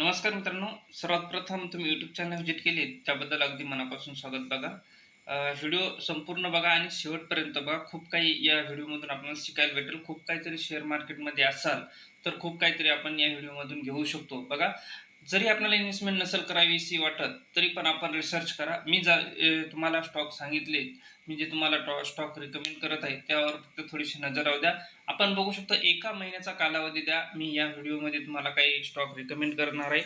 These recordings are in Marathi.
नमस्कार मित्रांनो. सर्वात प्रथम तुम्ही यूट्यूब चॅनल व्हिजिट केली त्याबद्दल अगदी मनापासून स्वागत बघा. व्हिडिओ संपूर्ण बघा आणि शेवटपर्यंत बघा. खूप काही या व्हिडिओमधून आपल्याला शिकायला भेटेल. खूप काहीतरी शेअर मार्केटमध्ये असाल तर खूप काहीतरी आपण या व्हिडिओमधून घेऊ शकतो. बघा जरी आपल्याला इन्व्हेस्टमेंट नसेल करावीशी वाटत तरी पण आपण रिसर्च करा. मी जा तुम्हाला स्टॉक सांगितले. मी जे तुम्हाला स्टॉक रिकमेंड करत आहे त्यावर फक्त थोडीशी नजर राहू द्या. आपण बघू शकतो एका महिन्याचा कालावधी द्या. मी या व्हिडिओमध्ये तुम्हाला काही स्टॉक रिकमेंड करणार आहे.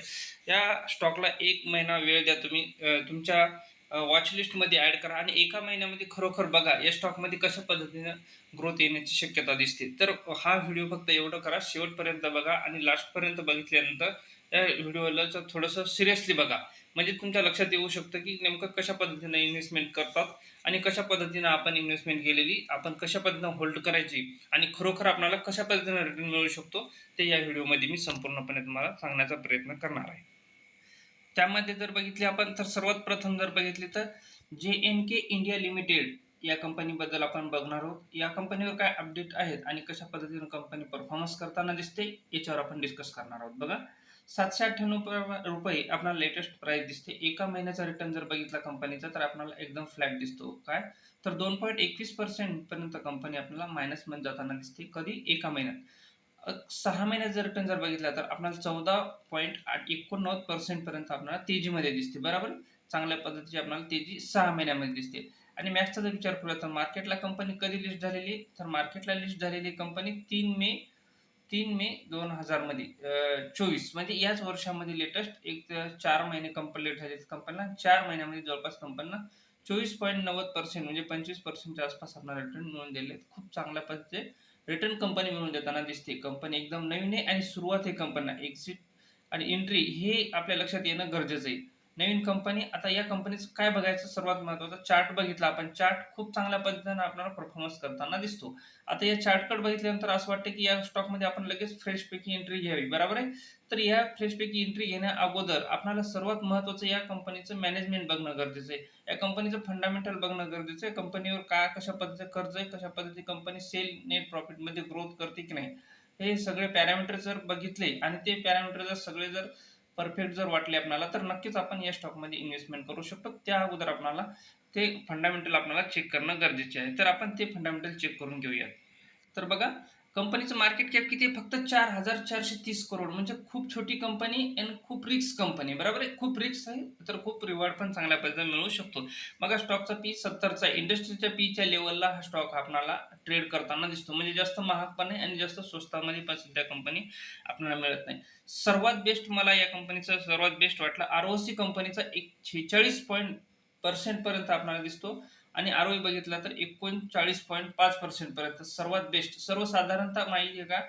या स्टॉकला एक महिना वेळ द्या तुम्ही. तुमच्या वॉचलिस्टमध्ये ॲड करा आणि एका महिन्यामध्ये खरोखर बघा या स्टॉकमध्ये कशा पद्धतीनं ग्रोथ येण्याची शक्यता दिसते. तर हा व्हिडिओ फक्त एवढं करा. शेवटपर्यंत बघा आणि लास्टपर्यंत बघितल्यानंतर या व्हिडिओला थोडंसं सिरियसली बघा. म्हणजे तुमच्या लक्षात येऊ शकतं की नेमकं कशा पद्धतीनं इन्व्हेस्टमेंट करतात आणि कशा पद्धतीनं आपण इन्व्हेस्टमेंट केलेली आपण कशा पद्धतीनं होल्ड करायची आणि खरोखर आपल्याला कशा पद्धतीनं रिटर्न मिळू शकतो ते या व्हिडिओमध्ये मी संपूर्णपणे तुम्हाला सांगण्याचा प्रयत्न करणार आहे. त्यामध्ये जर बघितले आपण तर सर्वात प्रथम जर बघितले तर जे एन के इंडिया लिमिटेड या कंपनीबद्दल आपण बघणार आहोत. या कंपनीवर काय अपडेट आहेत आणि कशा पद्धतीनं कंपनी परफॉर्मन्स करताना दिसते याच्यावर आपण डिस्कस करणार आहोत. बघा. सातशे अठ्ठ्याण्णव रुपये आपल्याला लेटेस्ट प्राइस दिसते. एका महिन्याचा रिटर्न जर बघितला कंपनीचा तर आपल्याला एकदम फ्लॅट दिसतो. काय? तर दोन पॉईंट एकवीस पर्सेंट पर्यंत कंपनी आपल्याला मायनसमध्ये जाताना दिसते. कधी? एका महिन्यात. सहा महिन्यात जर रिटर्न जर बघितला तर आपल्याला चौदा पॉईंट आठ एकोणनव्वद पर्सेंट पर्यंत आपल्याला तेजीमध्ये दिसते. बरोबर? चांगल्या पद्धतीची आपल्याला तेजी सहा महिन्यामध्ये दिसते. आणि मॅक्सचा जर विचार केला तर मार्केटला कंपनी कधी लिस्ट झालेली? तर मार्केटला लिस्ट झालेली कंपनी तीन मे तीन मे दोन हजारमध्ये चोवीस. म्हणजे याच वर्षामध्ये लेटेस्ट एक चार महिने कंप्लीट झाले. कंपनीला चार महिन्यामध्ये जवळपास कंपनीला चोवीस पॉईंट नव्वद पर्सेंट म्हणजे पंचवीस पर्सेंटच्या आसपास आपल्याला रिटर्न मिळून दिले खूप चांगल्या पद्धतीचे रिटर्न कंपनी मिळून देताना दिसते. कंपनी एकदम नवीन आहे आणि सुरुवात आहे कंपनीला एक्झिट आणि एंट्री हे आपल्या लक्षात येणं गरजेचं आहे. नवीन कंपनी आता या कंपनीचं काय बघायचं सर्वात महत्त्वाचं चार्ट बघितला आपण. चार्ट खूप चांगल्या पद्धतीनं आपल्याला परफॉर्मन्स करताना दिसतो. आता या चार्टकडे बघितल्यानंतर असं वाटतं की या स्टॉकमध्ये आपण लगेच फ्रेशपैकी एंट्री घ्यावी. बरोबर आहे? तर या फ्रेशपैकी एंट्री घेण्या अगोदर आपल्याला सर्वात महत्त्वाचं या कंपनीचं मॅनेजमेंट बघणं गरजेचं आहे. या कंपनीचं फंडामेंटल बघणं गरजेचं आहे. कंपनीवर काय कशा पद्धतीचं कर्ज आहे कशा पद्धती कंपनी सेल नेट प्रॉफिटमध्ये ग्रोथ करते की नाही? हे सगळे पॅरामीटर जर बघितले आणि ते पॅरामीटर जर सगळे जर परफेक्ट जर वाटले आपल्याला तर नक्कीच आपण या स्टॉकमध्ये इन्व्हेस्टमेंट करू शकतो. त्या अगोदर आपल्याला ते फंडामेंटल आपल्याला चेक करणं गरजेचे आहे. तर आपण ते फंडामेंटल चेक करून घेऊयात. तर बघा कंपनीचं मार्केट कॅप किती आहे? फक्त चार हजार चारशे तीस करोड म्हणजे खूप छोटी कंपनी अँड खूप रिक्स कंपनी बरोबर आहे? खूप रिक्स आहे तर खूप रिवॉर्ड पण चांगल्या पद्धतीने मिळू शकतो. मग स्टॉकचा पी सत्तरचा इंडस्ट्रीच्या पीच्या लेवलला हा स्टॉक आपणाला ट्रेड करताना दिसतो. म्हणजे जास्त महाग पण आहे आणि जास्त स्वस्तामध्ये पण सध्या कंपनी आपल्याला मिळत नाही. सर्वात बेस्ट मला या कंपनीचा सर्वात बेस्ट वाटला. आर ओ सी कंपनीचा एक छेचाळीस पॉईंट पर्सेंटपर्यंत आपल्याला दिसतो. आणि आर ओ बघितला तर एकोणचाळीस पॉईंट पाच पर्सेंट पर्यंत सर्वात बेस्ट सर्वसाधारणतः माहिती आहे का?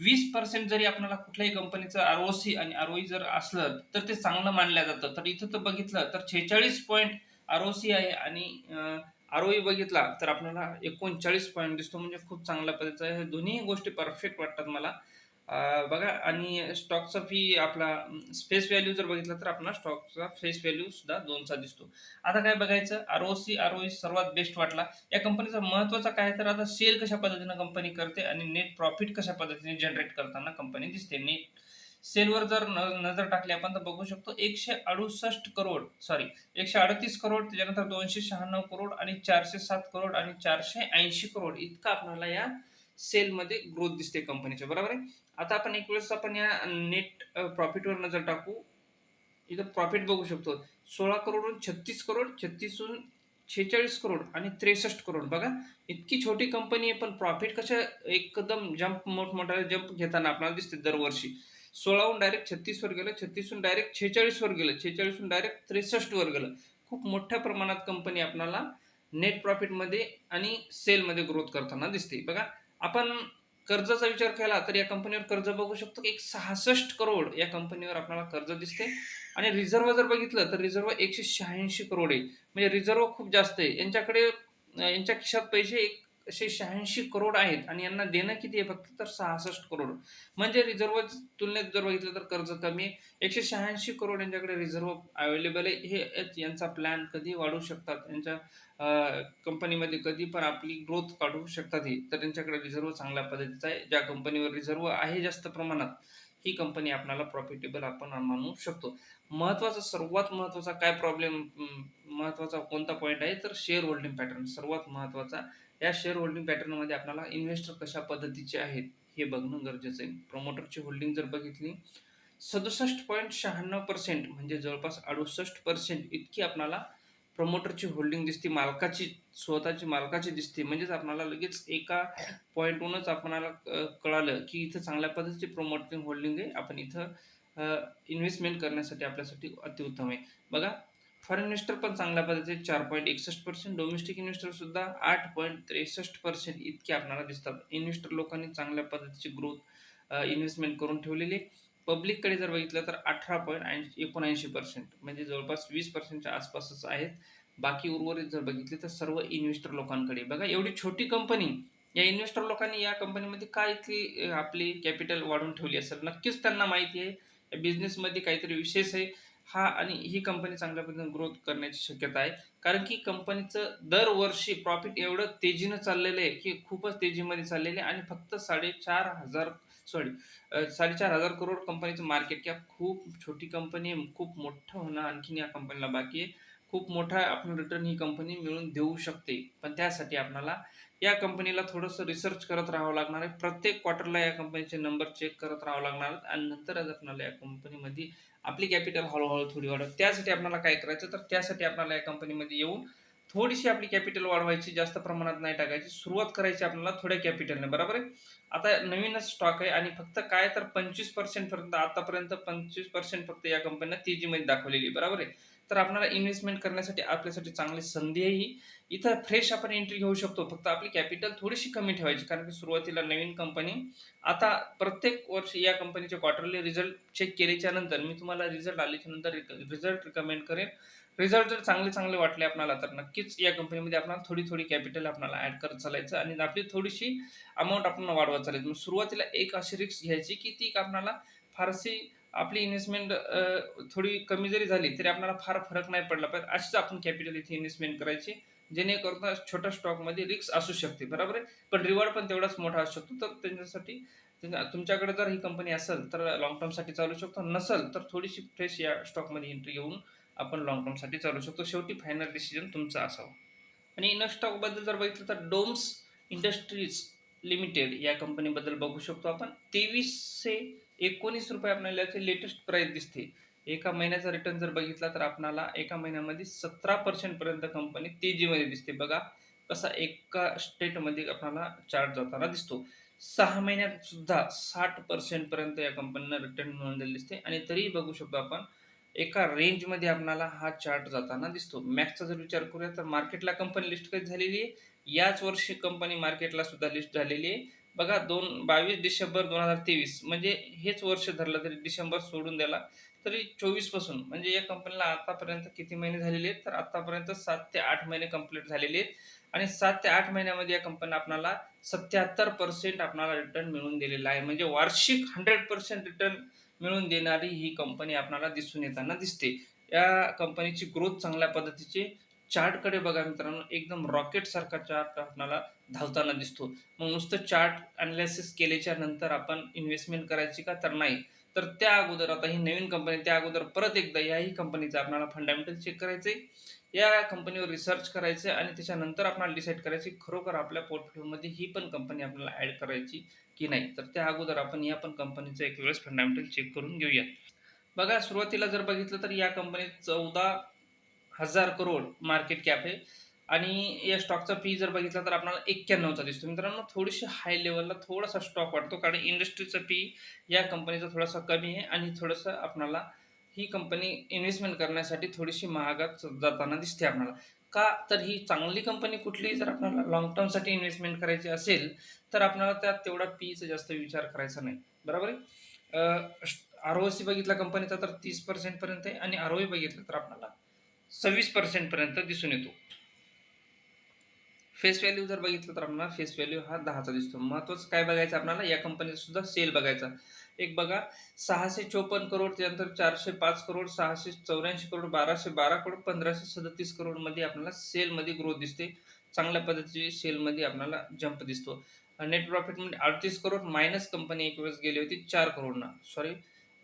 वीस पर्सेंट जरी आपल्याला कुठल्याही कंपनीचं आर ओ सी आणि आर ओई जर असलं तर ते चांगलं मानलं जातं. तर इथं तर बघितलं तर छेचाळीस पॉईंट आर ओ सी आहे आणि आर ओ बघितला तर आपल्याला एकोणचाळीस पॉईंट दिसतो. म्हणजे खूप चांगल्या पद्धतीचं हे दोन्ही गोष्टी परफेक्ट वाटतात मला. बघा आणि स्टॉकचा फी आपला स्पेस व्हॅल्यू जर बघितला तर आपला स्टॉकचा फेस व्हॅल्यू सुद्धा दोनचा दिसतो. आता काय बघायचं? R O C R O सर्वात बेस्ट वाटला. या कंपनीचा महत्त्वाचा काय? तर आता सेल कशा पद्धतीनं कंपनी करते आणि नेट प्रॉफिट कशा पद्धतीने जनरेट करताना कंपनी दिसते. नेट सेलवर जर न नजर टाकली आपण तर बघू शकतो एकशे अडुसष्ट करोड सॉरी एकशे अडतीस करोड त्याच्यानंतर दोनशे शहाण्णव करोड आणि चारशे सात करोड आणि चारशे ऐंशी करोड इतका आपल्याला या सेलमध्ये ग्रोथ दिसते कंपनीच्या बरोबर आहे? आता आपण एक वेळेस आपण या नेट प्रॉफिटवर नजर टाकू इथं प्रॉफिट बघू शकतो. सोळा करोडहून छत्तीस करोड छत्तीसहून छेचाळीस करोड आणि त्रेसष्ट करोड. बघा इतकी छोटी कंपनी आहे पण प्रॉफिट कशा एकदम जंप मोठमोठा जंप घेताना आपल्याला दिसते दरवर्षी. सोळाहून डायरेक्ट छत्तीसवर गेलं छत्तीसहून डायरेक्ट छेचाळीसवर गेलं छेचाळीसहून डायरेक्ट त्रेसष्टवर गेलं. खूप मोठ्या प्रमाणात कंपनी आपल्याला नेट प्रॉफिटमध्ये आणि सेलमध्ये ग्रोथ करताना दिसते. बघा आपण कर्जाचा विचार केला तर या कंपनीवर कर्ज बघू शकतो की एक सहासष्ट करोड या कंपनीवर आपल्याला कर्ज दिसते. आणि रिझर्व्ह जर बघितलं तर रिझर्व्ह एकशे शहाऐंशी करोड आहे. म्हणजे रिझर्व्ह खूप जास्त आहे. यांच्याकडे यांच्या खिशात पैसे एक एकशे शहाऐंशी करोड आहेत आणि यांना देणं किती आहे? फक्त तर सहासष्ट करोड. म्हणजे रिझर्व्ह तुलनेत जर बघितलं तर कर्ज कमी एकशे शहाऐंशी करोड यांच्याकडे रिझर्व्ह अवेलेबल आहे. हे यांचा प्लॅन कधी वाढू शकतात? यांच्या कंपनीमध्ये कधी पण आपली ग्रोथ काढू शकतात हे. तर त्यांच्याकडे रिझर्व्ह चांगल्या पद्धतीचा आहे. ज्या कंपनीवर रिझर्व्ह आहे जास्त प्रमाणात ही कंपनी आपल्याला प्रॉफिटेबल आपण मानू शकतो. महत्त्वाचा सर्वात महत्त्वाचा काय प्रॉब्लेम महत्त्वाचा कोणता पॉईंट आहे? तर शेअर होल्डिंग पॅटर्न सर्वात महत्त्वाचा या शेअर होल्डिंग पॅटर्नमध्ये आपल्याला इन्व्हेस्टर कशा पद्धतीचे आहेत हे बघणं गरजेचं आहे. प्रमोटरची होल्डिंग जर बघितली सदुसष्ट पॉईंट शहाण्णव पर्सेंट म्हणजे जवळपास अडुसष्ट पर्सेंट इतकी आपल्याला प्रमोटरची होल्डिंग दिसते मालकाची स्वतःची मालकाची दिसते. म्हणजेच आपल्याला लगेच एका पॉईंटहूनच आपणाला कळालं की इथं चांगल्या पद्धतीची प्रमोटिंग होल्डिंग आहे. आपण इथं इन्व्हेस्टमेंट करण्यासाठी आपल्यासाठी अतिउत्तम आहे. बघा फॉरेन इन्व्हेस्टर पण चांगल्या पद्धतीचे चार पॉईंट एकसष्ट पर्सेंट डोमेस्टिक इन्व्हेस्टर सुद्धा आठ पॉईंट त्रेसष्ट पर्सेंट इतके आपल्याला दिसतात. इन्व्हेस्टर लोकांनी चांगल्या पद्धतीची ग्रोथ इन्व्हेस्टमेंट करून ठेवलेली पब्लिककडे जर बघितलं तर अठरा पॉईंट ऐंशी एकोणऐंशी पर्सेंट म्हणजे जवळपास वीस पर्सेंटच्या आसपासच आहेत. बाकी उर्वरित जर बघितले तर सर्व इन्व्हेस्टर लोकांकडे. बघा एवढी छोटी कंपनी या इन्व्हेस्टर लोकांनी या कंपनीमध्ये काय इतकी आपली कॅपिटल वाढवून ठेवली असेल नक्कीच त्यांना माहिती आहे. या बिझनेसमध्ये काहीतरी विशेष आहे. हा आणि ही कंपनी चांगल्या पद्धतीने ग्रोथ करण्याची शक्यता आहे. कारण की कंपनीचं दरवर्षी प्रॉफिट एवढं तेजीनं चाललेलं आहे की खूपच तेजीमध्ये चाललेलं आहे आणि फक्त साडेचार हजार सॉरी साडेचार हजार करोड कंपनीचं मार्केट कॅप खूप छोटी कंपनी आहे खूप मोठं होणं आणखीन या कंपनीला बाकी आहे. खूप मोठा आपण रिटर्न ही कंपनी मिळून देऊ शकते. पण त्यासाठी आपल्याला या कंपनीला थोडंसं रिसर्च करत राहावं लागणार आहे. प्रत्येक क्वार्टरला या कंपनीचे नंबर चेक करत राहावं लागणार आहेत. आणि नंतरच आपल्याला या कंपनीमध्ये आपली कॅपिटल हळूहळू थोडी वाढव. त्यासाठी आपल्याला काय करायचं? तर त्यासाठी आपल्याला या कंपनीमध्ये येऊन थोडीशी आपली कॅपिटल वाढवायची जास्त प्रमाणात नाही टाकायची. सुरुवात करायची आपल्याला थोड्या कॅपिटलने बरोबर आहे? आता नवीनच स्टॉक आहे आणि फक्त काय? तर पंचवीस पर्सेंटपर्यंत आतापर्यंत पंचवीस पर्सेंट फक्त या कंपनीनं तेजीमध्ये दाखवलेली आहे. बरोबर आहे? तर आपणाला इन्व्हेस्टमेंट करण्यासाठी आपल्यासाठी चांगली संधी आहे इथं फ्रेश आपण एंट्री घेऊ शकतो. फक्त आपली कॅपिटल थोडीशी कमी ठेवायची कारण की सुरुवातीला नवीन कंपनी आता प्रत्येक वर्षी या कंपनीचे क्वार्टरली रिझल्ट चेक केल्याच्यानंतर मी तुम्हाला रिझल्ट आल्याच्यानंतर रिझल्ट रिकमेंड करेन. रिझल्ट जर चांगले चांगले वाटले आपल्याला तर नक्कीच या कंपनीमध्ये आपल्याला थोडी थोडी कॅपिटल आपल्याला ॲड करत चालायचं आणि आपली थोडीशी अमाऊंट आपण वाढवत चालायचं. मग सुरुवातीला एक अशी रिस्क घ्यायची की ती आपल्याला फारशी आपली इन्व्हेस्टमेंट थोडी कमी जरी झाली तरी आपल्याला फार फरक नाही पडला पाहिजे. अशीच आपण कॅपिटल इथे इन्व्हेस्टमेंट करायची जेणेकरून छोट्या स्टॉकमध्ये रिस्क असू शकते. बरोबर आहे? पण रिवॉर्ड पण तेवढाच मोठा असू शकतो. तर त्यांच्यासाठी तुमच्याकडे जर ही कंपनी असेल तर लॉंग टर्मसाठी चालू शकतो. नसेल तर थोडीशी फ्रेश या स्टॉकमध्ये एंट्री घेऊन आपण लॉंग टर्मसाठी चालू शकतो. शेवटी फायनल डिसिजन तुमचा असावा. आणि इन स्टॉकबद्दल जर बघितलं तर डोम्स इंडस्ट्रीज लिमिटेड या कंपनीबद्दल बघू शकतो आपण. तेवीसशे एकोणीस रुपये आपल्याला याची लेटेस्ट प्राईस दिसते. एका महिन्याचा रिटर्न जर बघितला तर आपणाला एका महिन्यामध्ये सतरा पर्सेंटपर्यंत कंपनी तेजीमध्ये दिसते. बघा कसा एका स्टेटमध्ये आपल्याला चार्ट जाताना दिसतो. सहा महिन्यात सुद्धा साठ पर्सेंटपर्यंत या कंपनीनं रिटर्न मिळून दिसते. आणि तरीही बघू शकतो आपण एका रेंजमध्ये आपणाला हा चार्ट जाताना दिसतो. मॅक्सचा जर विचार करूया तर मार्केटला कंपनी लिस्ट कधी झालेली आहे? याच वर्षी कंपनी मार्केटला सुद्धा लिस्ट झालेली आहे. बघा दोन बावीस डिसेंबर दोन हजार तेवीस म्हणजे हेच वर्ष धरलं तरी डिसेंबर सोडून द्याला तरी चोवीसपासून म्हणजे या कंपनीला आतापर्यंत किती महिने झालेले आहेत? तर आतापर्यंत सात ते आठ महिने कंप्लीट झालेले आहेत. आणि सात ते आठ महिन्यामध्ये या कंपनीला आपणाला सत्याहत्तर पर्सेंट आपणाला रिटर्न मिळून दिलेला आहे. म्हणजे वार्षिक हंड्रेड पर्सेंट रिटर्न मिळून देणारी ही कंपनी आपणाला दिसून येताना दिसते. या कंपनीची ग्रोथ चांगल्या पद्धतीची चार्टकडे बघा मित्रांनो एकदम रॉकेट सारखा चार्ट आपणाला धावताना दिसतो. मग नुसतं चार्ट अनालिसिस केल्याच्यानंतर आपण इन्व्हेस्टमेंट करायची का तर नाही. तर त्या अगोदर आता ही नवीन कंपनी त्या अगोदर परत एकदा याही कंपनीचं आपल्याला फंडामेंटल चेक करायचंय. या कंपनीवर रिसर्च करायचं आणि त्याच्यानंतर आपल्याला डिसाईड करायची खरोखर आपल्या पोर्टफोलिओमध्ये ही पण कंपनी आपल्याला ॲड करायची की नाही. तर त्या अगोदर आपण या पण कंपनीचं एक वेळेस फंडामेंटल चेक करून घेऊया. बघा सुरुवातीला जर बघितलं तर या कंपनीत चौदा हजार करोड मार्केट कॅप आहे. आणि या स्टॉकचा पी जर बघितला तर आपल्याला एक्क्याण्णवचा दिसतो. मित्रांनो थोडीशी हाय लेवलला थोडासा स्टॉक वाटतो कारण इंडस्ट्रीचा पी या कंपनीचा थोडासा कमी आहे आणि थोडंसं आपणाला ही कंपनी इन्व्हेस्टमेंट करण्यासाठी थोडीशी महागात जाताना दिसते आपल्याला. का तर ही चांगली कंपनी कुठली जर आपल्याला लॉंग टर्मसाठी इन्व्हेस्टमेंट करायची असेल तर आपल्याला त्यात तेवढा पीचा जास्त विचार करायचा नाही. बरोबर आहे? आर ओ सी बघितला कंपनीचा तर तीस पर्सेंटपर्यंत आहे आणि आर ओ बघितलं तर आपल्याला सव्वीस पर्सेंटपर्यंत दिसून येतो. फेस व्हॅल्यू जर बघितलं तर आपल्याला फेस व्हॅल्यू हा दहाचा दिसतो. महत्त्वाचं काय बघायचं आपल्याला? या कंपनीचा सुद्धा सेल बघायचा. एक बघा सहाशे चोपन्न करोड त्यानंतर चारशे पाच करोड सहाशे चौऱ्याऐंशी करोड बाराशे बारा करोड पंधराशे सदतीस करोडमध्ये आपल्याला सेलमध्ये ग्रोथ दिसते. चांगल्या पद्धतीची सेलमध्ये आपल्याला जंप दिसतो. नेट प्रॉफिटमध्ये म्हणजे अडतीस करोड मायनस कंपनी एक वेळेस गेली होती चार करोडना सॉरी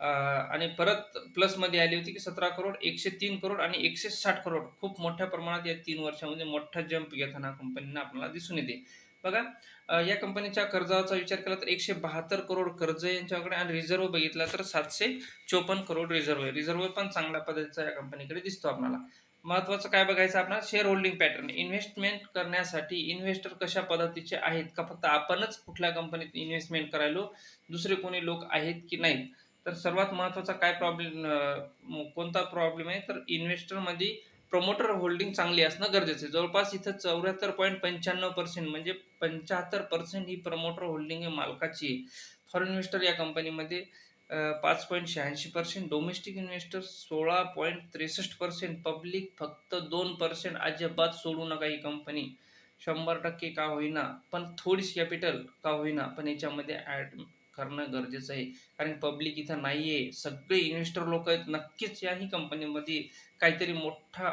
आणि परत प्लसमध्ये आली होती की सतरा करोड एकशे तीन करोड आणि एकशे साठ करोड खूप मोठ्या प्रमाणात या तीन वर्षामध्ये मोठा जंप घेताना कंपनीनं आपल्याला दिसून येते. बघा या कंपनीच्या कर्जाचा विचार केला तर एकशे बहात्तर करोड कर्ज यांच्याकडे आणि रिझर्व्ह बघितला तर सातशे चोपन्न करोड रिझर्व्ह आहे. रिझर्व्ह पण चांगल्या पद्धतीचा या कंपनीकडे दिसतो आपल्याला. महत्वाचं काय बघायचं आपल्याला? शेअर होल्डिंग पॅटर्न इन्व्हेस्टमेंट करण्यासाठी इन्व्हेस्टर कशा पद्धतीचे आहेत? का फक्त आपणच कुठल्या कंपनीत इन्व्हेस्टमेंट करायलो? दुसरे कोणी लोक आहेत की नाहीत? तर सर्वात महत्त्वाचा काय प्रॉब्लेम कोणता प्रॉब्लेम आहे? तर इन्व्हेस्टरमध्ये प्रमोटर होल्डिंग चांगली असणं गरजेचं आहे. जवळपास इथं चौऱ्याहत्तर पॉईंट पंच्याण्णव पर्सेंट म्हणजे पंच्याहत्तर पर्सेंट ही प्रमोटर होल्डिंग आहे मालकाची. आहे फॉरेन इन्व्हेस्टर या कंपनीमध्ये पाच पॉईंट शहाऐंशी पर्सेंट डोमेस्टिक इन्व्हेस्टर सोळा पॉईंट त्रेसष्ट पर्सेंट पब्लिक फक्त दोन पर्सेंट अजिबात सोडू नका ही कंपनी शंभर टक्के का होईना. पण थोडीशी कॅपिटल का होईना. पण याच्यामध्ये ॲड करणं गरजेचं आहे. कारण पब्लिक इथं नाही आहे सगळे इन्व्हेस्टर लोक आहेत. नक्कीच याही कंपनीमध्ये काहीतरी मोठा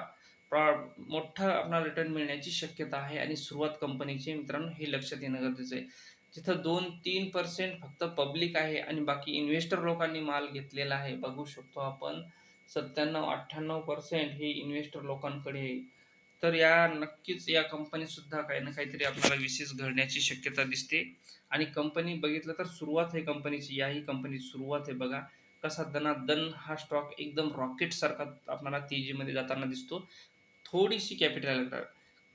प्रॉ मोठा आपल्याला रिटर्न मिळण्याची शक्यता आहे. आणि सुरुवात कंपनीची मित्रांनो हे लक्षात येणं गरजेचं आहे. जिथं दोन तीन पर्सेंट फक्त पब्लिक आहे आणि बाकी इन्व्हेस्टर लोकांनी माल घेतलेला आहे. बघू शकतो आपण सत्त्याण्णव अठ्ठ्याण्णव पर्सेंट हे इन्व्हेस्टर लोकांकडे आहे. तर या नक्कीच या कंपनीसुद्धा काही ना काहीतरी आपल्याला विशेष घडण्याची शक्यता दिसते. आणि कंपनी बघितलं तर सुरुवात आहे कंपनीची याही कंपनीची सुरुवात आहे बघा. कसा दनादन हा स्टॉक एकदम रॉकेट सारखा आपल्याला तेजीमध्ये जाताना दिसतो. थोडीशी कॅपिटल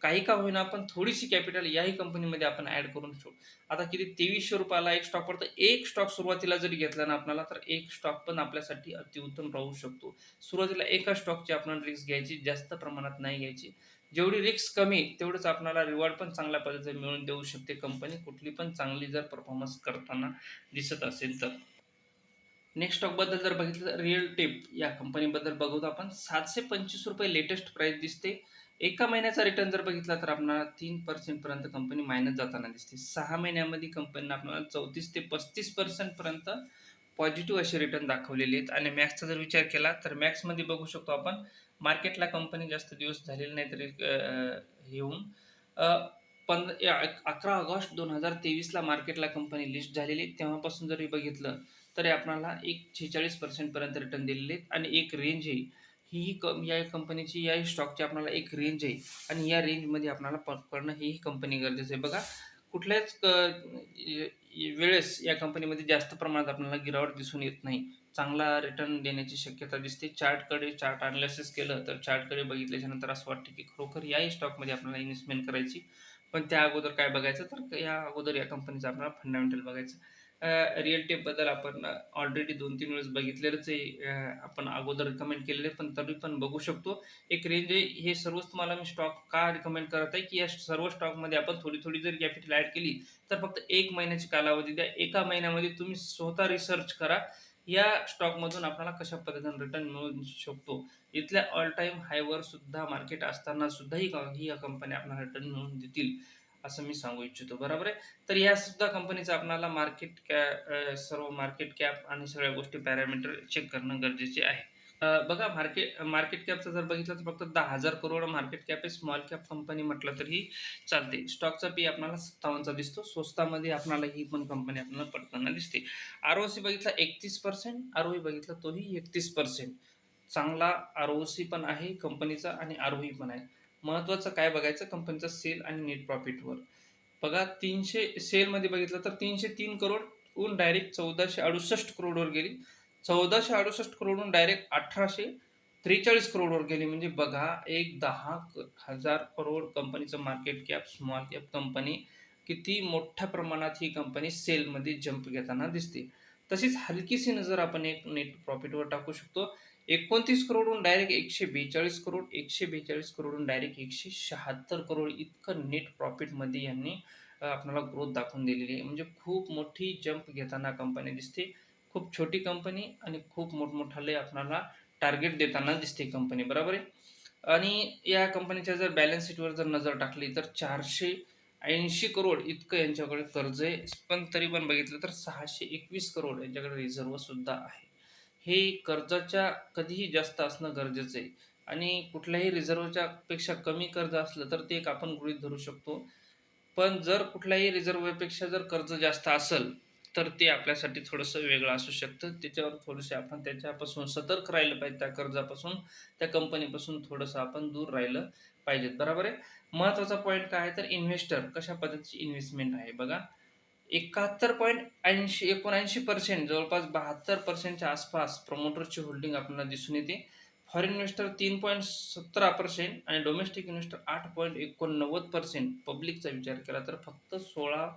काही का होईना आपण थोडीशी कॅपिटल याही कंपनीमध्ये आपण ऍड करून ठेवू आता किती तेवीसशे रुपयाला एक स्टॉक पडतं. एक स्टॉक सुरुवातीला जरी घेतला ना आपल्याला तर एक स्टॉक पण आपल्यासाठी अतिउत्तम राहू शकतो. सुरुवातीला एका स्टॉकची आपण रिस्क घ्यायची जास्त प्रमाणात नाही घ्यायची. जेवढी रिस्क कमी तेवढंच आपल्याला रिवॉर्ड पण चांगल्या पद्धतीने मिळून देऊ शकते. कंपनी कुठली पण चांगली जर परफॉर्मन्स करताना दिसत असेल तर. नेक्स्ट स्टॉकबद्दल जर बघितलं तर रिअल टेप या कंपनीबद्दल बघू तर आपण. सातशे पंचवीस रुपये लेटेस्ट प्राईस दिसते. एका महिन्याचा रिटर्न जर बघितला तर आपल्याला तीन पर्सेंटपर्यंत कंपनी मायनस जाताना दिसते. सहा महिन्यामध्ये कंपनीनं आपल्याला चौतीस ते पस्तीस पर्सेंटपर्यंत पॉझिटिव्ह असे रिटर्न दाखवलेले आहेत. आणि मॅक्सचा जर विचार केला तर मॅक्समध्ये बघू शकतो आपण मार्केटला कंपनी जास्त दिवस झालेले नाही तरी येऊन पंध अकरा ऑगस्ट दोन हजार तेवीसला मार्केटला कंपनी लिस्ट झालेली. तेव्हापासून जरी बघितलं तरी आपणाला एक छेचाळीस पर्सेंटपर्यंत रिटर्न दिलेले आहेत आणि एक रेंज आहे. ही क या कंपनीची या स्टॉकची आपणाला एक रेंज आहे आणि या रेंजमध्ये आपणाला पकडणं ही कंपनी गरजेचं आहे. बघा कुठल्याच क- वेळेस या कंपनीमध्ये जास्त प्रमाणात आपल्याला गिरावट दिसून येत नाही. चांगला रिटर्न देण्याची शक्यता दिसते. चार्टकडे चार्ट अनालिसिस केलं तर चार्टकडे बघितल्याच्या नंतर असं वाटतं की खरोखर याही स्टॉकमध्ये आपल्याला इन्व्हेस्टमेंट करायची. पण त्या अगोदर काय बघायचं तर या अगोदर या कंपनीचं आपल्याला फंडामेंटल बघायचं. रिअल टेपबद्दल आपण ऑलरेडी दोन तीन वेळेस बघितलेलंच आहे. आपण अगोदर रिकमेंड केलेले पण तरी पण बघू शकतो. एक रेंज आहे हे सर्वच तुम्हाला मी स्टॉक का रिकमेंड करत आहे की या सर्व स्टॉकमध्ये आपण थोडी थोडी जर कॅपिटल ॲड केली तर फक्त एक महिन्याची कालावधी द्या. एका महिन्यामध्ये तुम्ही स्वतः रिसर्च करा. या स्टॉकमधून आपल्याला कशा पद्धतीने रिटर्न मिळू शकतो? इथल्या ऑल टाईम हायवर सुद्धा मार्केट असताना सुद्धा ही कंपनी आपल्याला रिटर्न मिळून देतील असं मी सांगू इच्छितो. बरोबर आहे? तर या सुद्धा कंपनीचं आपल्याला मार्केट कॅ सर्व मार्केट कॅप आणि सगळ्या गोष्टी पॅरामीटर चेक करणं गरजेचे आहे. बघा मार्केट मार्केट कॅपचं जर बघितलं तर फक्त दहा हजार करोड मार्केट कॅप आहे. स्मॉल कॅप कंपनी म्हटलं तरी चालते. स्टॉकचा पी आपल्याला सत्तावन्नचा दिसतो. स्वस्तामध्ये आपल्याला ही पण कंपनी आपल्याला पडताना दिसते. आर ओ सी बघितला एकतीस पर्सेंट आर ओ बघितला तोही एकतीस पर्सेंट चांगला आर ओ सी पण आहे कंपनीचा आणि आर ओ पण आहे. महत्त्वाचं काय बघायचं? कंपनीचा सेल आणि नेट प्रॉफिटवर बघा तीनशे सेलमध्ये बघितलं तर तीनशे तीन करोड ऊन डायरेक्ट चौदाशे अडुसष्ट करोडवर गेली. चौदाशे अडुसष्ट करोडून डायरेक्ट अठराशे त्रेचाळीस करोडवर गेली. म्हणजे बघा एक दहा हजार करोड कंपनीचं market cap small cap company किती मोठ्या प्रमाणात ही कंपनी सेलमध्ये जंप घेताना दिसते. तशीच हलकीशी नजर आपण एक नेट प्रॉफिटवर टाकू शकतो. एकोणतीस करोडून डायरेक्ट एकशे बेचाळीस करोड एकशे बेचाळीस करोडून डायरेक्ट एकशे शहात्तर करोड इतकं नेट प्रॉफिटमध्ये यांनी आपल्याला ग्रोथ दाखवून दिलेली आहे. म्हणजे खूप मोठी जंप घेताना कंपनी दिसते. खूप छोटी कंपनी आणि खूप मोठमोठाले आपणाला टार्गेट देताना दिसते कंपनी बरोबर आहे? आणि या कंपनीच्या जर बॅलन्स शीटवर जर नजर टाकली तर चारशे ऐंशी करोड इतकं यांच्याकडे कर्ज आहे पण तरी पण बघितलं तर सहाशे एकवीस करोड यांच्याकडे रिझर्व सुद्धा आहे. हे कर्जाच्या कधीही जास्त असणं गरजेचं आहे. आणि कुठल्याही रिझर्वच्या पेक्षा कमी कर्ज असलं तर ते एक आपण गृहीत धरू शकतो. पण जर कुठल्याही रिझर्वपेक्षा जर कर्ज जास्त असेल तर ते आपल्यासाठी थोडंसं वेगळं असू शकतं. त्याच्यावर थोडंसं आपण त्याच्यापासून सतर्क राहिलं पाहिजे त्या कर्जापासून त्या कंपनीपासून थोडंसं आपण दूर राहिलं पाहिजेत बरोबर आहे? महत्त्वाचा पॉईंट काय आहे? तर इन्व्हेस्टर कशा पद्धतीची इन्व्हेस्टमेंट आहे? बघा एकाहत्तर पॉईंट ऐंशी एकोणऐंशी पर्सेंट जवळपास बहात्तर पर्सेंटच्या आसपास प्रमोटरची होल्डिंग आपल्याला दिसून येते. फॉरेन इन्व्हेस्टर तीन पॉईंट सतरा पर्सेंट आणि डोमेस्टिक इन्व्हेस्टर आठ पॉईंट एकोणनव्वद पर्सेंट पब्लिकचा विचार केला तर फक्त सोळा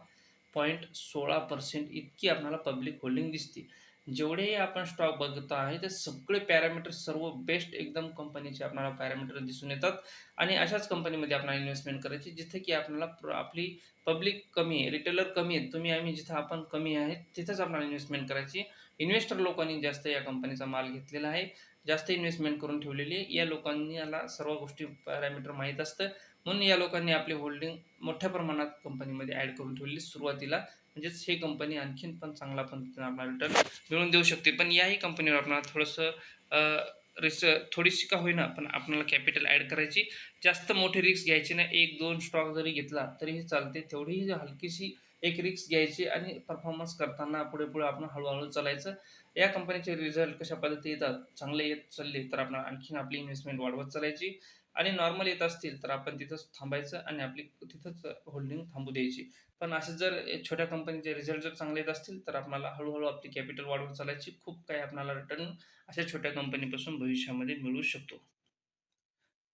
पॉईंट सोळा पर्सेंट इतकी आपल्याला पब्लिक होल्डिंग दिसते. जेवढेही आपण स्टॉक बघत आहे ते सगळे पॅरामीटर सर्व बेस्ट एकदम कंपनीचे आपल्याला पॅरामीटर दिसून येतात. आणि अशाच कंपनीमध्ये आपल्याला इन्व्हेस्टमेंट करायची जिथे की आपल्याला प्र- आपली पब्लिक कमी आहे रिटेलर कमी आहेत. तुम्ही आम्ही जिथं आपण कमी आहेत तिथंच आपल्याला इन्व्हेस्टमेंट करायची. इन्व्हेस्टर लोकांनी जास्त या कंपनीचा माल घेतलेला आहे. जास्त इन्व्हेस्टमेंट करून ठेवलेली आहे. या लोकांनी याला सर्व गोष्टी पॅरामीटर माहीत असतं. म्हणून या लोकांनी आपली होल्डिंग मोठ्या प्रमाणात कंपनीमध्ये ॲड करून ठेवली सुरुवातीला. म्हणजेच हे कंपनी आणखीन पण चांगला पद्धतीने आपला रिटर्न मिळवून देऊ शकते. पण याही कंपनीवर आपल्याला थोडंसं रिस थोडीशी का होईना पण आपल्याला कॅपिटल ॲड करायची. जास्त मोठी रिक्स घ्यायची नाही. एक दोन स्टॉक जरी घेतला तरीही चालते. तेवढीही हलकीशी एक रिक्स घ्यायची आणि परफॉर्मन्स करताना पुढे पुढे आपण हळूहळू चालायचं. या कंपनीचे रिझल्ट कशा पद्धती येतात चांगले येत चालले तर आपण आणखीन आपली इन्व्हेस्टमेंट वाढवत चालायची. आणि नॉर्मल येत असतील तर आपण तिथंच थांबायचं आणि आपली तिथंच होल्डिंग थांबू द्यायची. पण असे जर छोट्या कंपनीचे रिझल्ट जर चांगले येत असतील तर आपल्याला हळूहळू आपली कॅपिटल वाढवत चालायची. खूप काही आपल्याला रिटर्न अशा छोट्या कंपनीपासून भविष्यामध्ये मिळू शकतो.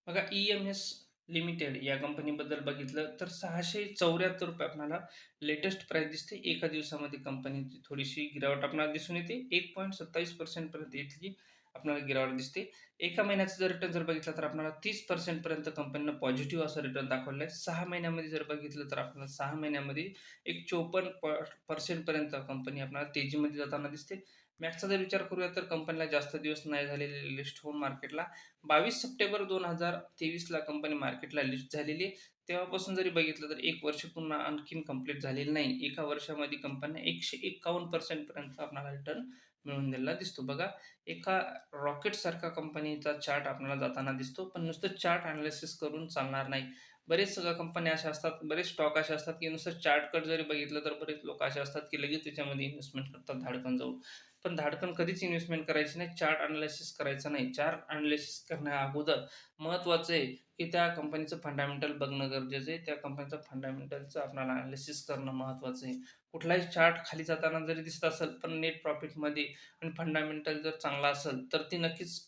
बघा ई एम एस लिमिटेड या कंपनीबद्दल बघितलं तर सहाशे चौऱ्याहत्तर रुपये आपल्याला लेटेस्ट प्राईस दिसते. एका दिवसामध्ये कंपनीची थोडीशी गिरावट आपल्याला दिसून येते. एक पॉईंट सत्तावीस पर्सेंटपर्यंत इथली आपल्याला गिरावट दिसते. एका महिन्याचं जर रिटर्न जर बघितलं तर आपल्याला तीस पर्सेंटपर्यंत कंपनीनं पॉझिटिव्ह असं रिटर्न दाखवलं आहे सहा महिन्यामध्ये जर बघितलं तर आपल्याला सहा महिन्यामध्ये एक चोपन्न प पर्सेंटपर्यंत कंपनी आपल्याला तेजीमध्ये जाताना दिसते. मॅक्सचा जर विचार करूया तर कंपनीला जास्त दिवस नाही झालेले लिस्ट होऊन मार्केटला बावीस सप्टेंबर दोन हजार तेवीसला कंपनी मार्केटला लिस्ट झालेली आहे. तेव्हापासून जरी बघितलं तर एक वर्ष पुन्हा आणखीन कंप्लीट झालेलं नाही. एका वर्षामध्ये कंपन्या एकशे एक्कावन्न पर्सेंटपर्यंत आपल्याला रिटर्न मिळून दिलेला दिसतो. बघा एका रॉकेटसारखा कंपनीचा चार्ट आपल्याला जाताना दिसतो पण नुसतं चार्ट अनालिसिस करून चालणार नाही. बरेच कंपन्या अशा असतात बरेच स्टॉक असे असतात की नुसतं चार्ट कट जरी बघितलं तर बरेच लोक असे असतात की लगेच त्याच्यामध्ये इन्व्हेस्टमेंट करतात धाडकन जाऊन. पण धाडकन कधीच इन्व्हेस्टमेंट करायची नाही चार्ट अनालिसिस करायचं नाही. चार्ट अनालिसिस करण्या अगोदर महत्त्वाचं आहे की त्या कंपनीचं फंडामेंटल बघणं गरजेचं आहे. त्या कंपनीचं फंडामेंटलचं आपल्याला अनालिसिस करणं महत्त्वाचं आहे. कुठलाही चार्ट खाली जाताना जरी दिसत असेल पण नेट प्रॉफिटमध्ये आणि फंडामेंटल जर चांगला असेल तर ती नक्कीच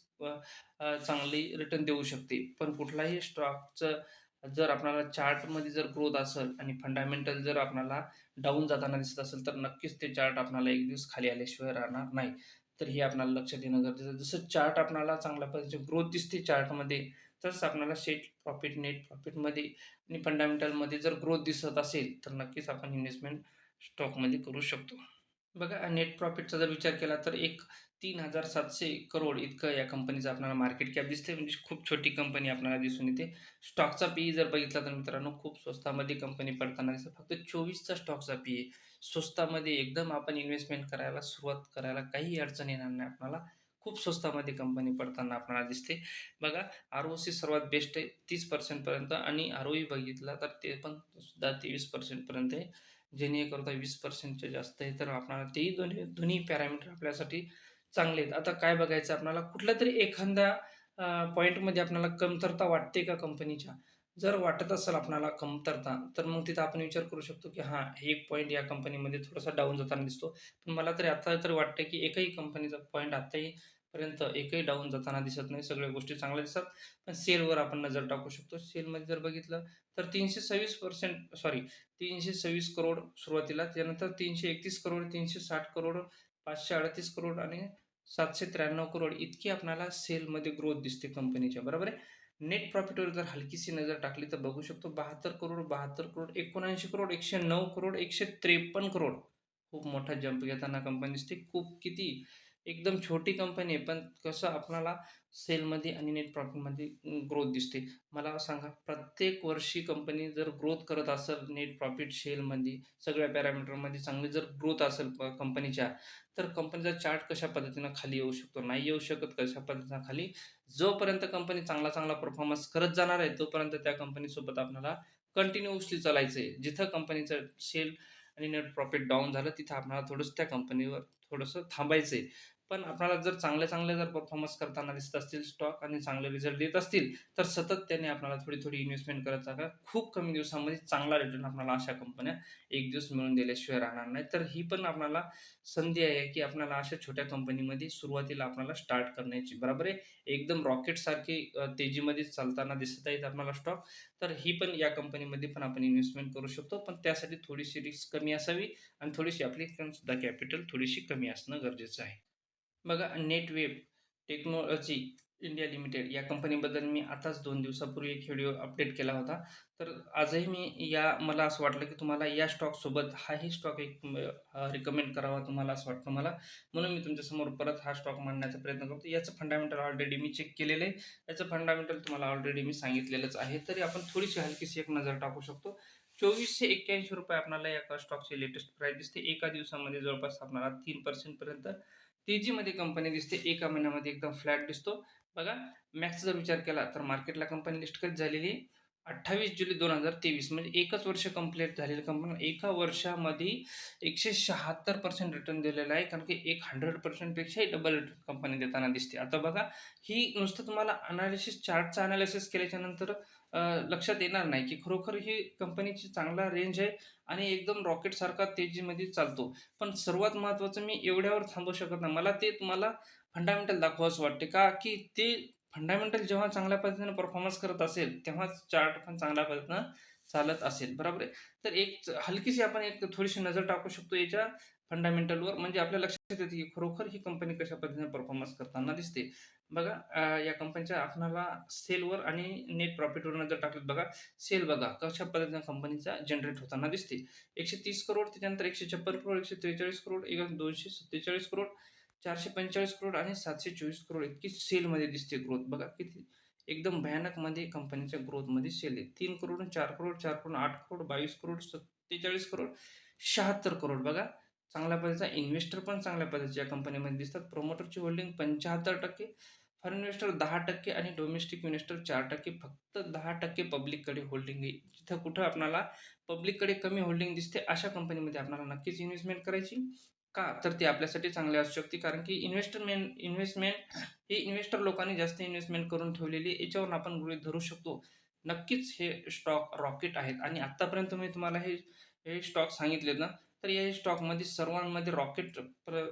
चांगली रिटर्न देऊ शकते. पण कुठलाही स्टॉकचं जर आपल्याला चार्टमध्ये जर ग्रोथ असेल आणि फंडामेंटल जर आपल्याला डाऊन जाताना दिसत असेल तर नक्कीच ते चार्ट आपल्याला एक दिवस खाली आल्याशिवाय राहणार नाही. तर हे आपल्याला लक्षात येणं गरजेचं जसं चार्ट आपल्याला चांगल्या पद्धतीचे ग्रोथ दिसते चार्टमध्ये तसंच आपल्याला सेट प्रॉफिट नेट प्रॉफिटमध्ये आणि फंडामेंटलमध्ये जर ग्रोथ दिसत असेल तर नक्कीच आपण इन्व्हेस्टमेंट स्टॉकमध्ये करू शकतो. बघा नेट प्रॉफिटचा जर विचार केला तर एक तीन हजार सातशे करोड इतकं या कंपनीचं आपल्याला मार्केट कॅप दिसते म्हणजे खूप छोटी कंपनी आपल्याला दिसून येते. स्टॉकचा पी जर बघितला तर मित्रांनो खूप स्वस्तामध्ये कंपनी पडताना दिसते. फक्त चोवीसचा स्टॉकचा पी आहे स्वस्तामध्ये एकदम आपण इन्व्हेस्टमेंट करायला सुरुवात करायला काही अडचण येणार नाही आपल्याला. खूप स्वस्तामध्ये कंपनी पडताना आपल्याला दिसते. बघा आर ओ सी सर्वात बेस्ट आहे तीस पर्सेंटपर्यंत आणि आर ओ बघितला तर ते पण सुद्धा तेवीस पर्सेंटपर्यंत आहे. जेणेकरता वीस पर्सेंटचे जास्त आहे तर आपल्याला तेही दोन्ही दोन्ही पॅरामीटर आपल्यासाठी चांगले आहेत. आता काय बघायचं आपल्याला? कुठल्या तरी एखाद्या पॉईंटमध्ये आपल्याला कमतरता वाटते का कंपनीच्या जर वाटत असेल आपणाला कमतरता तर मग तिथं आपण विचार करू शकतो की हां एक पॉईंट या कंपनीमध्ये थोडासा डाऊन जाताना दिसतो. पण मला तरी आता तरी वाटतं की एकही कंपनीचा पॉईंट आताही पर्यंत एकही डाऊन जाताना दिसत नाही. सगळ्या गोष्टी चांगल्या दिसतात. पण सेलवर आपण नजर टाकू शकतो. सेलमध्ये जर बघितलं तर तीनशे सव्वीस पर्सेंट सॉरी तीनशे सव्वीस करोड सुरुवातीला त्यानंतर तीनशे एकतीस करोड तीनशे साठ करोड पाचशे अडतीस करोड आणि सातशे त्र्याण्णव करोड इतकी आपल्याला सेलमध्ये ग्रोथ दिसते कंपनीच्या बरोबर आहे? नेट प्रॉफिटवर जर हलकीशी नजर टाकली तर बघू शकतो बहात्तर करोड बहात्तर करोड एकोणऐंशी करोड एकशे नऊ करोड एकशे त्रेपन्न करोड खूप मोठा जंप घेताना कंपनी दिसते खूप किती एकदम छोटी कंपनी आहे पण कसं आपणाला सेलमध्ये आणि नेट प्रॉफिटमध्ये ग्रोथ दिसते. मला सांगा प्रत्येक वर्षी कंपनी जर ग्रोथ करत असेल नेट प्रॉफिट सेलमध्ये सगळ्या पॅरामीटरमध्ये चांगली जर ग्रोथ असेल कंपनीच्या तर कंपनीचा चार्ट कशा पद्धतीनं खाली येऊ शकतो नाही येऊ शकत कशा पद्धतीनं खाली? जोपर्यंत कंपनी चांगला चांगला परफॉर्मन्स करत जाणार आहे तोपर्यंत त्या कंपनीसोबत आपल्याला कंटिन्यूअसली चालायचं आहे जिथं कंपनीचं सेल आणि नेट प्रॉफिट डाऊन झालं तिथं आपल्याला थोडंसं त्या कंपनीवर थोडंसं थांबायचं आहे पण आपल्याला जर चांगले चांगले जर परफॉर्मन्स करताना दिसत असतील स्टॉक आणि चांगले रिझल्ट देत असतील तर सतत त्याने आपल्याला थोडी थोडी इन्व्हेस्टमेंट करत जागा. खूप कमी दिवसामध्ये चांगला रिटर्न आपल्याला अशा कंपन्या एक दिवस मिळून दिल्याशिवाय राहणार नाही. तर ही पण आपल्याला संधी आहे की आपल्याला अशा छोट्या कंपनीमध्ये सुरुवातीला आपल्याला स्टार्ट करण्याची. बरोबर आहे? एकदम रॉकेट सारखी तेजीमध्ये चालताना दिसत आहेत आपल्याला स्टॉक तर ही पण या कंपनीमध्ये पण आपण इन्व्हेस्टमेंट करू शकतो. पण त्यासाठी थोडीशी रिस्क कमी असावी आणि थोडीशी आपली सुद्धा कॅपिटल थोडीशी कमी असणं गरजेचं आहे. बघा नेटवेब टेक्नॉलॉजी इंडिया लिमिटेड या कंपनीबद्दल मी आताच दोन दिवसापूर्वी एक व्हिडिओ अपडेट केला होता. तर आजही मी या मला असं वाटलं की तुम्हाला या स्टॉकसोबत हाही स्टॉक एक रिकमेंड करावा तुम्हाला असं वाटतं मला. म्हणून मी तुमच्यासमोर परत हा स्टॉक मांडण्याचा प्रयत्न करतो. याचं फंडामेंटल ऑलरेडी मी चेक केलेलं आहे. याचं फंडामेंटल तुम्हाला ऑलरेडी मी सांगितलेलंच आहे. तरी आपण थोडीशी हलकीशी एक नजर टाकू शकतो. चोवीसशे एक्क्याऐंशी रुपये आपल्याला या स्टॉकची लेटेस्ट प्राईस दिसते. एका दिवसामध्ये जवळपास आपल्याला तीन पर्सेंटपर्यंत तेजीमध्ये कंपनी दिसते. एका महिन्यामध्ये एकदम फ्लॅट दिसतो. बघा मॅक्सचा जर विचार केला तर मार्केटला कंपनी लिस्ट कधी झालेली? अठ्ठावीस जुलै दोन हजार तेवीस. म्हणजे एकच वर्ष कंप्लीट झालेलं कंपनी एका वर्षामध्ये एकशे शहात्तर पर्सेंट रिटर्न दिलेला आहे. कारण की एक हंड्रेड पर्सेंटपेक्षाही डबल रिटर्न कंपनी देताना दिसते. आता बघा ही नुसतं तुम्हाला अनालिसिस चार्टचं अनालिसिस केल्याच्यानंतर लक्षात येणार नाही की खरोखर ही कंपनीची चांगला रेंज आहे आणि एकदम रॉकेटसारखा तेजीमध्ये चालतो. पण सर्वात महत्त्वाचं मी एवढ्यावर थांबू शकत नाही. मला ते तुम्हाला फंडामेंटल दाखवावंच वाटते का? की ते फंडामेंटल जेव्हा चांगल्या पद्धतीने परफॉर्मन्स करत असेल तेव्हाच चार्ट पण चांगल्या पद्धतीनं चालत असेल. बरोबर आहे? तर एक हलकीशी आपण एक थोडीशी नजर टाकू शकतो याच्या फंडामेंटलवर म्हणजे आपल्या लक्षात येते की खरोखर ही कंपनी कशा पद्धतीने परफॉर्मन्स करताना दिसते. बघा या कंपनीच्या आपणाला सेलवर आणि नेट प्रॉफिटवर नजर टाकत बघा सेल बघा कशा पद्धतीने कंपनीचा जनरेट होताना दिसते. एकशे तीस करोड त्याच्यानंतर एकशे छप्पन करोड एकशे त्रेचाळीस करोड एक दोनशे सत्तेचाळीस करोड चारशे पंचेचाळीस करोड आणि सातशे चोवीस करोड इतकी सेलमध्ये दिसते ग्रोथ बघा किती एकदम भयानकमध्ये कंपनीच्या ग्रोथमध्ये सेल आहे. तीन करोड चार करोड चार करोड आठ करोड बावीस करोड सत्तेचाळीस करोड शहात्तर करोड बघा. चांगल्या पद्धतीचा इन्व्हेस्टर पण चांगल्या पद्धतीच्या या कंपनीमध्ये दिसतात. प्रोमोटरची होल्डिंग पंच्याहत्तर टक्के फॉरेन इन्व्हेस्टर दहा टक्के आणि डोमेस्टिक इन्व्हेस्टर चार टक्के. फक्त दहा टक्के पब्लिककडे होल्डिंग आहे. जिथं कुठं आपणाला पब्लिककडे कमी होल्डिंग दिसते अशा कंपनीमध्ये आपल्याला नक्कीच इन्व्हेस्टमेंट करायची. का? तर ती आपल्यासाठी चांगली असू शकते. कारण की इन्व्हेस्टमेंट इन्व्हेस्टमेंट ही इन्व्हेस्टर लोकांनी जास्त इन्व्हेस्टमेंट करून ठेवलेली याच्यावरून आपण गृहित धरू शकतो. नक्कीच हे स्टॉक रॉकेट आहेत. आणि आत्तापर्यंत मी तुम्हाला हे हे स्टॉक सांगितलेत ना तर या स्टॉकमध्ये सर्वांमध्ये रॉकेट प्र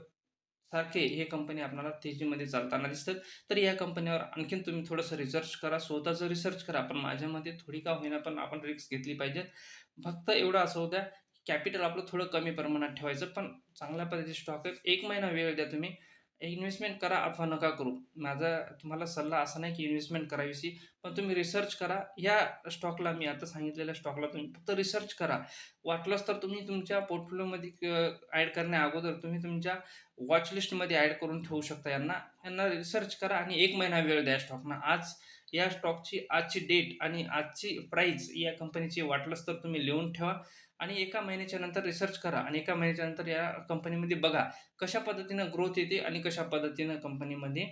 सारखे हे कंपनी आपल्याला तेजीमध्ये चालताना दिसतात. तर या कंपनीवर आणखीन तुम्ही थोडंसं रिसर्च करा. स्वतःचं रिसर्च करा. पण माझ्यामध्ये थोडी का होईना पण आपण रिस्क घेतली पाहिजे फक्त एवढं असं होऊ द्या कॅपिटल आपलं थोडं कमी प्रमाणात ठेवायचं. पण चांगल्या पद्धतीचे स्टॉक आहेत. एक महिना वेळ द्या तुम्ही. इन्व्हेस्टमेंट करा अथवा नका करू. माझा तुम्हाला सल्ला असा नाही की इन्व्हेस्टमेंट करावीशी पण तुम्ही रिसर्च करा. या स्टॉकला मी आता सांगितलेल्या स्टॉकला तुम्ही फक्त रिसर्च करा. वाटलंच तर तुम्ही तुमच्या पोर्टफोलिओमध्ये ॲड करण्या अगोदर तुम्ही तुमच्या वॉचलिस्टमध्ये ॲड करून ठेवू शकता यांना. यांना रिसर्च करा आणि एक महिना वेळ द्या स्टॉकना आज या स्टॉकची आजची डेट आणि आजची प्राईस या कंपनीची वाटलंच तर तुम्ही लिहून ठेवा. आणि एका महिन्याच्या नंतर रिसर्च करा आणि एका महिन्याच्या नंतर या कंपनीमध्ये बघा कशा पद्धतीनं ग्रोथ येते आणि कशा पद्धतीनं कंपनीमध्ये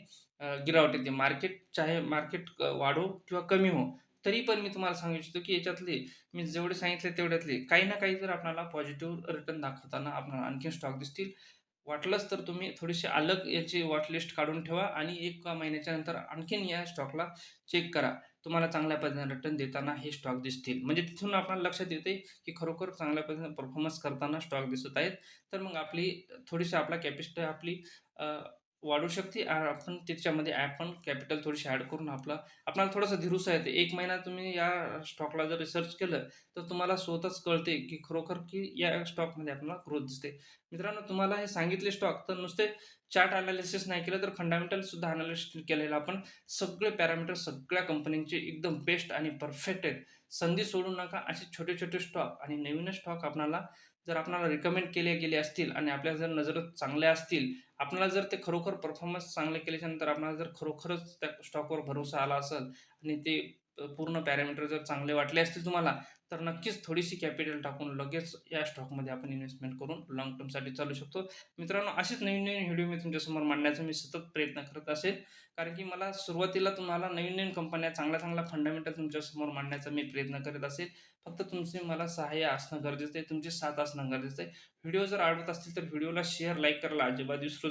गिरावट येते. मार्केट चाहे मार्केट वाढो किंवा कमी हो तरी पण मी तुम्हाला सांगू इच्छितो की याच्यातले मी जेवढे सांगितले तेवढ्यातले काही ना काही जर आपल्याला पॉझिटिव्ह रिटर्न दाखवताना आपल्याला आणखी स्टॉक दिसतील. वाटलंच तर तुम्ही थोडीशी अलग याची वॉटलिस्ट काढून ठेवा आणि एक महिन्याच्या नंतर आणखीन या स्टॉकला चेक करा. तुम्हाला चांगल्या पद्धतीने रिटर्न देताना हे स्टॉक दिसतील. म्हणजे तिथून आपल्याला लक्षात येते की खरोखर चांगल्या पद्धतीने परफॉर्मन्स करताना स्टॉक दिसत आहेत. तर मग आपली थोडीशी आपला कॅपॅसिटी आपली वाढू शकते. आणि आपण त्याच्यामध्ये आपण कॅपिटल थोडीशी ॲड करून आपला आपल्याला थोडंसं धीरूसा येते. एक महिना तुम्ही या स्टॉकला जर रिसर्च केलं तर तुम्हाला स्वतःच कळते की खरोखर की या स्टॉकमध्ये आपल्याला ग्रोथ दिसते. मित्रांनो तुम्हाला हे सांगितले स्टॉक तर नुसते चार्ट अनालिसिस नाही केलं तर फंडामेंटल सुद्धा अनालिसिस केलेलं आपण. सगळे पॅरामीटर सगळ्या कंपनींचे एकदम बेस्ट आणि परफेक्ट आहेत. संधी सोडू नका. असे छोटे छोटे स्टॉक आणि नवीन स्टॉक आपल्याला जर आपल्याला रिकमेंड केले गेले असतील आणि आपल्या जर नजरेत चांगल्या असतील आपल्याला जर ते खरोखर परफॉर्मन्स चांगले केल्याच्यानंतर आपल्याला जर खरोखरच त्या स्टॉकवर भरोसा आला असेल आणि ते पूर्ण पॅरामीटर जर चांगले वाटले असतील तुम्हाला तर नक्कीच थोडीशी कॅपिटल टाकून लगेच या स्टॉकमध्ये आपण इन्व्हेस्टमेंट करून लॉंग टर्मसाठी चालू शकतो. मित्रांनो असेच नवीन नवीन व्हिडिओ मी तुमच्यासमोर मांडण्याचा मी सतत प्रयत्न करत असेल. कारण की मला सुरुवातीला तुम्हाला नवीन नवीन कंपन्या चांगल्या चांगल्या फंडामेंटल तुमच्यासमोर मांडण्याचा मी प्रयत्न करत असेल. फक्त तुमचे मला सहाय्य असणं गरजेचं आहे तुमची साथ असणं गरजेचं आहे. व्हिडिओ जर आवडत असतील तर व्हिडिओला शेअर लाईक करायला अजिबात विसरू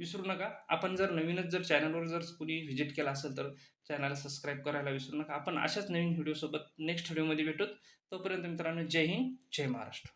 विसरू नका. आपण जर नवीनच जर चॅनलवर जर कोणी व्हिजिट केला असेल तर चॅनलला सबस्क्राईब करायला विसरू नका. आपण अशाच नवीन व्हिडिओसोबत नेक्स्ट व्हिडिओमध्ये भेटूत. तोपर्यंत मित्रांनो जय हिंद जय महाराष्ट्र.